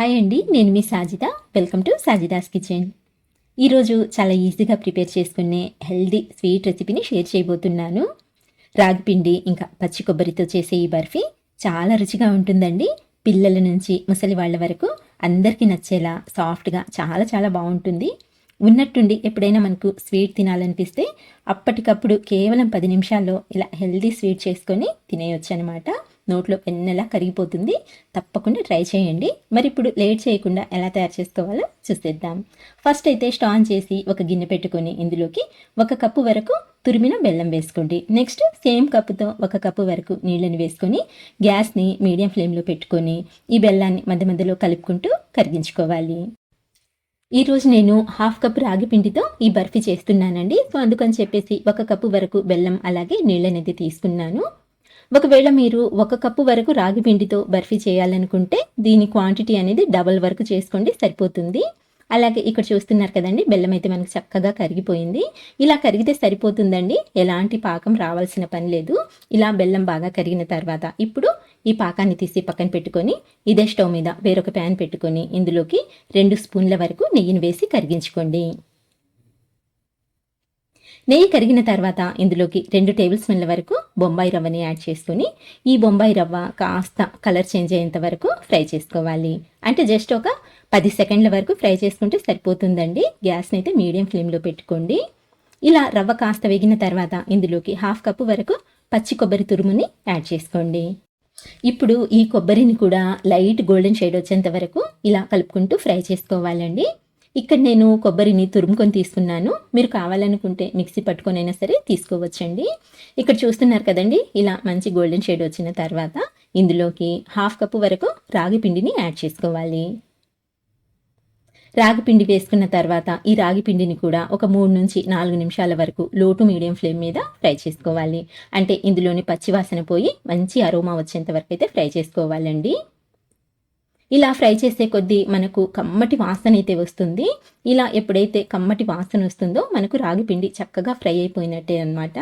Hi అండి నేను మీ Sajida. Welcome to Sajida's kitchen. ఈరోజు చాలా ఈజీగా ప్రిపేర్ చేసుకునే హెల్దీ స్వీట్ రెసిపీని షేర్ చేయబోతున్నాను. రాగి పిండి ఇంకా పచ్చి కొబ్బరితో చేసే ఈ బర్ఫీ చాలా రుచిగా ఉంటుందండి. పిల్లల నుంచి ముసలి వాళ్ళ వరకు అందరికీ నచ్చేలా సాఫ్ట్గా చాలా చాలా బాగుంటుంది. ఉన్నట్టుండి ఎప్పుడైనా మనకు స్వీట్ తినాలనిపిస్తే అప్పటికప్పుడు కేవలం పది నిమిషాల్లో ఇలా హెల్దీ స్వీట్ చేసుకొని తినేయొచ్చు అనమాట నోట్లో పెన్నెలా కరిగిపోతుంది తప్పకుండా ట్రై చేయండి. మరి ఇప్పుడు లేట్ చేయకుండా ఎలా తయారు చేసుకోవాలో చూసేద్దాం. ఫస్ట్ అయితే స్టవ్ ఆన్ చేసి ఒక గిన్నె పెట్టుకొని ఇందులోకి ఒక కప్పు వరకు తురిమిన బెల్లం వేసుకోండి. నెక్స్ట్ సేమ్ కప్పుతో ఒక కప్పు వరకు నీళ్ళని వేసుకొని గ్యాస్ని మీడియం ఫ్లేమ్లో పెట్టుకొని ఈ బెల్లాన్ని మధ్య మధ్యలో కలుపుకుంటూ కరిగించుకోవాలి. ఈరోజు నేను హాఫ్ కప్ రాగి పిండితో ఈ బర్ఫీ చేస్తున్నానండి. సో అందుకని చెప్పేసి ఒక కప్పు వరకు బెల్లం అలాగే నీళ్ళనేది తీసుకున్నాను. ఒకవేళ మీరు ఒక కప్పు వరకు రాగి పిండితో బర్ఫీ చేయాలనుకుంటే దీని క్వాంటిటీ అనేది డబల్ వరకు చేసుకోండి సరిపోతుంది. అలాగే ఇక్కడ చూస్తున్నారు కదండి బెల్లం అయితే మనకు చక్కగా కరిగిపోయింది. ఇలా కరిగితే సరిపోతుందండి ఎలాంటి పాకం రావాల్సిన పని లేదు. ఇలా బెల్లం బాగా కరిగిన తర్వాత ఇప్పుడు ఈ పాకాన్ని తీసి పక్కన పెట్టుకొని ఇదే స్టవ్ మీద వేరొక ప్యాన్ పెట్టుకొని ఇందులోకి రెండు స్పూన్ల వరకు నెయ్యిని వేసి కరిగించుకోండి. నెయ్యి కరిగిన తర్వాత ఇందులోకి రెండు టేబుల్ స్పూన్ల వరకు బొంబాయి రవ్వని యాడ్ చేసుకుని ఈ బొంబాయి రవ్వ కాస్త కలర్ చేంజ్ అయ్యేంత వరకు ఫ్రై చేసుకోవాలి. అంటే జస్ట్ ఒక పది సెకండ్ల వరకు ఫ్రై చేసుకుంటే సరిపోతుందండి. గ్యాస్ని అయితే మీడియం ఫ్లేమ్లో పెట్టుకోండి. ఇలా రవ్వ కాస్త వేగిన తర్వాత ఇందులోకి హాఫ్ కప్పు వరకు పచ్చి కొబ్బరి తురుముని యాడ్ చేసుకోండి. ఇప్పుడు ఈ కొబ్బరిని కూడా లైట్ గోల్డెన్ షేడ్ వచ్చేంత వరకు ఇలా కలుపుకుంటూ ఫ్రై చేసుకోవాలండి. ఇక్కడ నేను కొబ్బరిని తురుముకొని తీసుకున్నాను. మీరు కావాలనుకుంటే మిక్సీ పట్టుకొనైనా సరే తీసుకోవచ్చండి. ఇక్కడ చూస్తున్నారు కదండి ఇలా మంచి గోల్డెన్ షేడ్ వచ్చిన తర్వాత ఇందులోకి హాఫ్ కప్పు వరకు రాగి పిండిని యాడ్ చేసుకోవాలి. రాగి పిండి వేసుకున్న తర్వాత ఈ రాగి పిండిని కూడా ఒక మూడు నుంచి నాలుగు నిమిషాల వరకు లోటు మీడియం ఫ్లేమ్ మీద ఫ్రై చేసుకోవాలి. అంటే ఇందులోని పచ్చివాసన పోయి మంచి అరోమా వచ్చేంత వరకు అయితే ఫ్రై చేసుకోవాలండి. ఇలా ఫ్రై చేసే కొద్దీ మనకు కమ్మటి వాసన అయితే వస్తుంది. ఇలా ఎప్పుడైతే కమ్మటి వాసన వస్తుందో మనకు రాగి పిండి చక్కగా ఫ్రై అయిపోయినట్టే అనమాట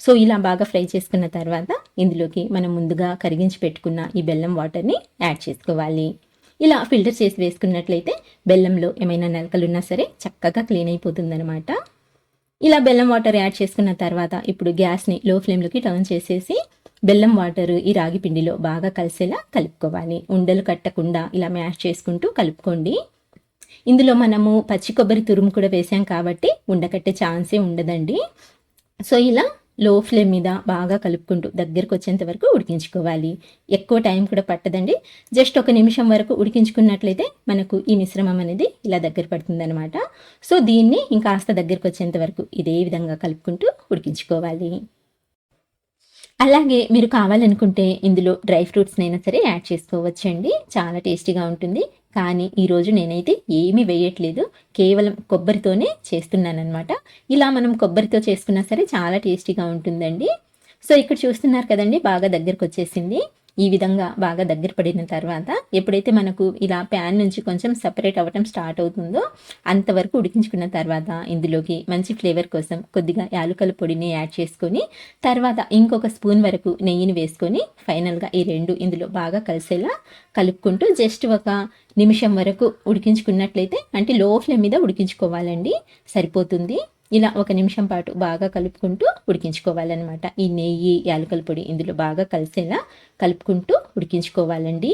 సో ఇలా బాగా ఫ్రై చేసుకున్న తర్వాత ఇందులోకి మనం ముందుగా కరిగించి పెట్టుకున్న ఈ బెల్లం వాటర్ని యాడ్ చేసుకోవాలి. ఇలా ఫిల్టర్ చేసి వేసుకున్నట్లయితే బెల్లంలో ఏమైనా నలకలున్నా సరే చక్కగా క్లీన్ అయిపోతుందనమాట ఇలా బెల్లం వాటర్ యాడ్ చేసుకున్న తర్వాత ఇప్పుడు గ్యాస్ని లో ఫ్లేమ్లోకి టర్న్ చేసేసి బెల్లం వాటర్ ఈ రాగి పిండిలో బాగా కలిసేలా కలుపుకోవాలి. ఉండలు కట్టకుండా ఇలా మ్యాష్ చేసుకుంటూ కలుపుకోండి. ఇందులో మనము పచ్చి కొబ్బరి తురుము కూడా వేసాం కాబట్టి ఉండకట్టే ఛాన్సే ఉండదండి. సో ఇలా లో ఫ్లేమ్ మీద బాగా కలుపుకుంటూ దగ్గరకు వచ్చేంత వరకు ఉడికించుకోవాలి. ఎక్కువ టైం కూడా పట్టదండి. జస్ట్ ఒక నిమిషం వరకు ఉడికించుకున్నట్లయితే మనకు ఈ మిశ్రమం అనేది ఇలా దగ్గర పడుతుందనమాట సో దీన్ని ఇంకాస్త దగ్గరకు వచ్చేంత వరకు ఇదే విధంగా కలుపుకుంటూ ఉడికించుకోవాలి. అలాగే మీరు కావాలనుకుంటే ఇందులో డ్రై ఫ్రూట్స్నైనా సరే యాడ్ చేసుకోవచ్చండి. చాలా టేస్టీగా ఉంటుంది. కానీ ఈరోజు నేనైతే ఏమీ వేయట్లేదు. కేవలం కొబ్బరితోనే చేస్తున్నానమాట ఇలా మనం కొబ్బరితో చేసుకున్నా సరే చాలా టేస్టీగా ఉంటుందండి. సో ఇక్కడ చూస్తున్నారు కదండి బాగా దగ్గరకు వచ్చేసింది ఈ విధంగా బాగా దగ్గర పడిన తర్వాత ఎప్పుడైతే మనకు ఇలా ప్యాన్ నుంచి కొంచెం సపరేట్ అవ్వటం స్టార్ట్ అవుతుందో అంతవరకు ఉడికించుకున్న తర్వాత ఇందులోకి మంచి ఫ్లేవర్ కోసం కొద్దిగా యాలుకల పొడిని యాడ్ చేసుకొని తర్వాత ఇంకొక స్పూన్ వరకు నెయ్యిని వేసుకొని ఫైనల్గా ఈ రెండు ఇందులో బాగా కలిసేలా కలుపుకుంటూ జస్ట్ ఒక నిమిషం వరకు ఉడికించుకున్నట్లయితే అంటే లో ఫ్లేమ్ మీద ఉడికించుకోవాలండి. సరిపోతుంది. ఇలా ఒక నిమిషం పాటు బాగా కలుపుకుంటూ ఉడికించుకోవాలన్నమాట. ఈ నెయ్యి యాలకల పొడి ఇందులో బాగా కలిసేలా కలుపుకుంటూ ఉడికించుకోవాలండి.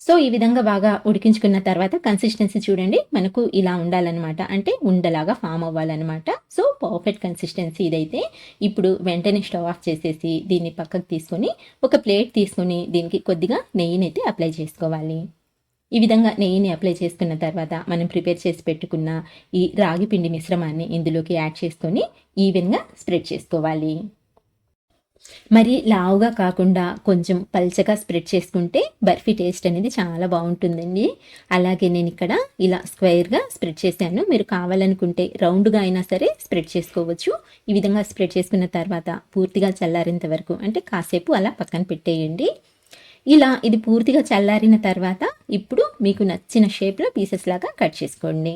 సో ఈ విధంగా బాగా ఉడికించుకున్న తర్వాత కన్సిస్టెన్సీ చూడండి. మనకు ఇలా ఉండాలన్నమాట. అంటే ఉండలాగా ఫామ్ అవ్వాలన్నమాట. సో పర్ఫెక్ట్ కన్సిస్టెన్సీ ఇదైతే. ఇప్పుడు వెంటనే స్టవ్ ఆఫ్ చేసేసి దీన్ని పక్కకు తీసుకొని ఒక ప్లేట్ తీసుకొని దీనికి కొద్దిగా నెయ్యిని అయితే అప్లై చేసుకోవాలి. ఈ విధంగా నెయ్యిని అప్లై చేసుకున్న తర్వాత మనం ప్రిపేర్ చేసి పెట్టుకున్న ఈ రాగి పిండి మిశ్రమాన్ని ఇందులోకి యాడ్ చేసుకొని ఈవెన్గా స్ప్రెడ్ చేసుకోవాలి. మరి లావుగా కాకుండా కొంచెం పల్చగా స్ప్రెడ్ చేసుకుంటే బర్ఫీ టేస్ట్ అనేది చాలా బాగుంటుందండి. అలాగే నేను ఇక్కడ ఇలా స్క్వేర్గా స్ప్రెడ్ చేశాను. మీరు కావాలనుకుంటే రౌండ్గా అయినా సరే స్ప్రెడ్ చేసుకోవచ్చు. ఈ విధంగా స్ప్రెడ్ చేసుకున్న తర్వాత పూర్తిగా చల్లారేంత వరకు అంటే కాసేపు అలా పక్కన పెట్టేయండి. ఇలా ఇది పూర్తిగా చల్లారిన తర్వాత ఇప్పుడు మీకు నచ్చిన షేప్లో పీసెస్ లాగా కట్ చేసుకోండి.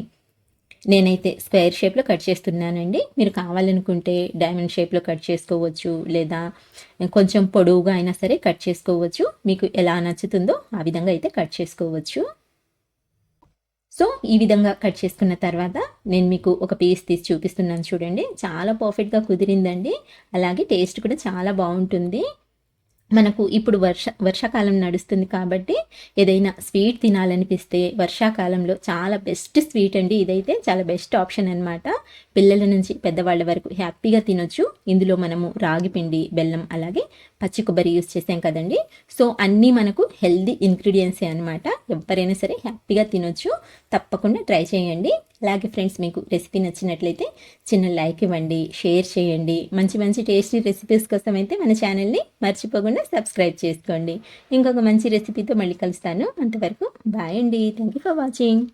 నేనైతే స్క్వేర్ షేప్లో కట్ చేస్తున్నానండి. మీరు కావాలనుకుంటే డైమండ్ షేప్లో కట్ చేసుకోవచ్చు లేదా కొంచెం పొడవుగా అయినా సరే కట్ చేసుకోవచ్చు. మీకు ఎలా నచ్చుతుందో ఆ విధంగా అయితే కట్ చేసుకోవచ్చు. సో ఈ విధంగా కట్ చేసుకున్న తర్వాత నేను మీకు ఒక పీస్ తీసి చూపిస్తున్నాను చూడండి. చాలా పర్ఫెక్ట్గా కుదిరిందండి. అలాగే టేస్ట్ కూడా చాలా బాగుంటుంది. మనకు ఇప్పుడు వర్ష వర్షాకాలం నడుస్తుంది కాబట్టి ఏదైనా స్వీట్ తినాలనిపిస్తే వర్షాకాలంలో చాలా బెస్ట్ స్వీట్ అండి. ఇదైతే చాలా బెస్ట్ ఆప్షన్ అనమాట పిల్లల నుంచి పెద్దవాళ్ళ వరకు హ్యాపీగా తినొచ్చు. ఇందులో మనము రాగి పిండి బెల్లం అలాగే పచ్చి కొబ్బరి యూస్ చేసాం కదండి. సో అన్నీ మనకు హెల్దీ ఇంగ్రీడియంట్సే అనమాట ఎవరైనా సరే హ్యాపీగా తినొచ్చు. తప్పకుండా ట్రై చేయండి. అలాగే ఫ్రెండ్స్ మీకు రెసిపీ నచ్చినట్లయితే చిన్న లైక్ ఇవ్వండి షేర్ చేయండి. మంచి మంచి టేస్టీ రెసిపీస్ కోసం అయితే మన ఛానల్ని మర్చిపోకుండా సబ్స్క్రైబ్ చేసుకోండి. ఇంకొక మంచి రెసిపీతో మళ్ళీ కలుస్తాను. అంతవరకు బాయ్ అండి. Thank you for watching.